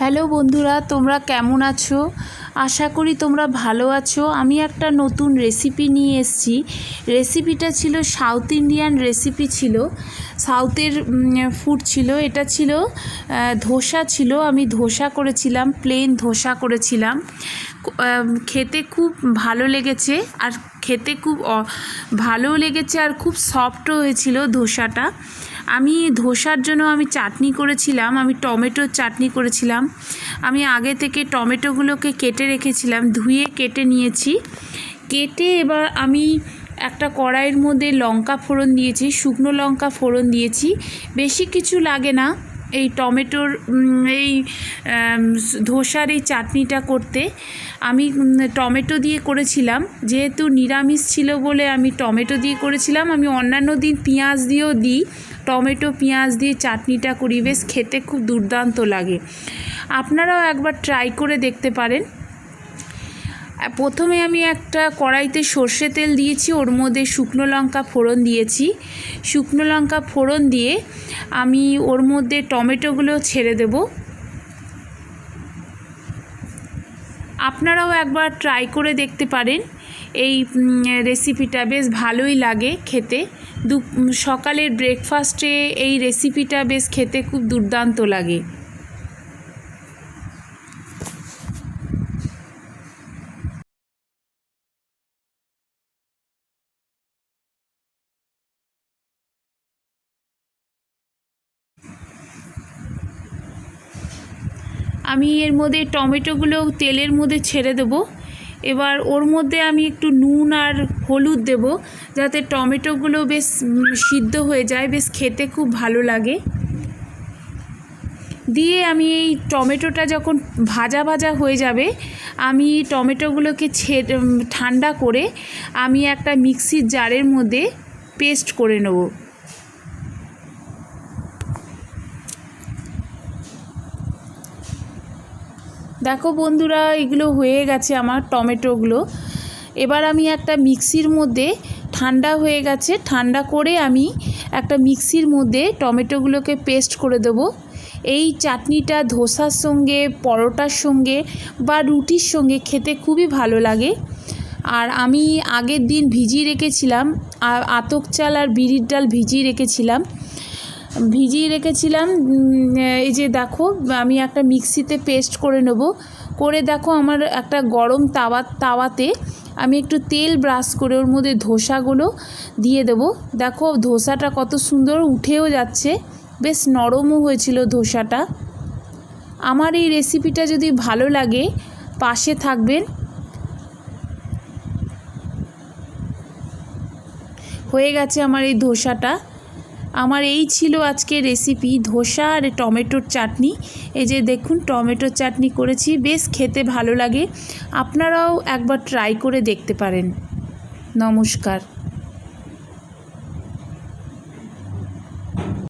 Hello বন্ধুরা, তোমরা কেমন আছো? আশা করি তোমরা ভালো আছো। আমি একটা নতুন রেসিপি নিয়ে এসেছি। রেসিপিটা ছিল সাউথ ইন্ডিয়ান রেসিপি ছিল। সাউথের ফুড ছিল। এটা ছিল ধোসা ছিল। আমি ধোসা করেছিলাম প্লেন ধোসা করেছিলাম। খেতে খুব ভালো লেগেছে আর খেতে খুব ভালোও লেগেছে আর খুব সফটও হয়েছিল ধোসাটা। আমি ধোসার জন্য আমি চাটনি করেছিলাম, আমি টমেটোর চাটনি করেছিলাম। আমি আগে থেকে টমেটোগুলোকে কেটে রেখেছিলাম, ধুয়ে কেটে নিয়েছি। কেটে এবার আমি একটা কড়াইয়ের মধ্যে লঙ্কা ফোড়ন দিয়েছি, শুকনো লঙ্কা ফোড়ন দিয়েছি। বেশি কিছু লাগে না। এই টমেটোর এই ধোসার এই চাটনিটা করতে, আমি টমেটো দিয়ে করেছিলাম। যেহেতু নিরামিষ ছিল বলে আমি টমেটো দিয়ে করেছিলাম, আমি অন্যান্য দিন পেঁয়াজ দিয়েও দিই। টমেটো, পেঁয়াজ দিয়ে চাটনিটা করি। বেশ খেতে খুব দুর্দান্ত লাগে। আপনারাও একবার ট্রাই করে দেখতে পারেন। প্রথমে আমি একটা কড়াইতে সর্ষে তেল দিয়েছি, ওর মধ্যে শুকনো লঙ্কা ফোড়ন দিয়েছি। শুকনো লঙ্কা ফোড়ন দিয়ে আমি ওর মধ্যে টমেটোগুলো ছেড়ে দেব। আপনারাও একবার ট্রাই করে দেখতে পারেন, এই রেসিপিটা বেশ ভালোই লাগে খেতে। দু সকালের ব্রেকফাস্টে এই রেসিপিটা বেশ খেতে খুব দুর্দান্ত লাগে। আমি এর মধ্যে টমেটোগুলো তেলের মধ্যে ছেড়ে দেবো। এবার ওর মধ্যে আমি একটু নুন আর হলুদ দেব, যাতে টমেটোগুলো বেশ সিদ্ধ হয়ে যায়, বেশ খেতে খুব ভালো লাগে। দিয়ে আমি এই টমেটোটা যখন ভাজা ভাজা হয়ে যাবে, আমি টমেটোগুলোকে ছে ঠান্ডা করে আমি একটা মিক্সির জারের মধ্যে পেস্ট করে নেব। দেখো বন্ধুরা, এগুলো হয়ে গেছে আমার টমেটোগুলো। এবার আমি একটা মিক্সির মধ্যে, ঠান্ডা হয়ে গেছে, ঠান্ডা করে আমি একটা মিক্সির মধ্যে টমেটোগুলোকে পেস্ট করে দেবো। এই চাটনিটা ধোসার সঙ্গে, পরোটার সঙ্গে বা রুটির সঙ্গে খেতে খুবই ভালো লাগে। আর আমি আগের দিন ভিজিয়ে রেখেছিলাম আতক চাল আর বিড়ির ডাল ভিজিয়ে রেখেছিলাম। ভিজিয়ে রেখেছিলাম। এই যে দেখো, আমি একটা মিক্সিতে পেস্ট করে নেব। করে দেখো আমার একটা গরম তাওয়া, তাওয়াতে আমি একটু তেল ব্রাশ করে ওর মধ্যে ধোসাগুলো দিয়ে দেব। দেখো ধোসাটা কত সুন্দর উঠেও যাচ্ছে। বেশ নরমও হয়েছিল ধোসাটা। আমার এই রেসিপিটা যদি ভালো লাগে, পাশে থাকবেন। হয়ে গেছে আমার এই ধোসাটা। আমার এই ছিল আজকে রেসিপি ধোসা আর টমেটোর চাটনি। এই যে দেখুন, টমেটোর চাটনি করেছি, বেশ খেতে ভালো লাগে। আপনারাও একবার ট্রাই করে দেখতে পারেন। নমস্কার।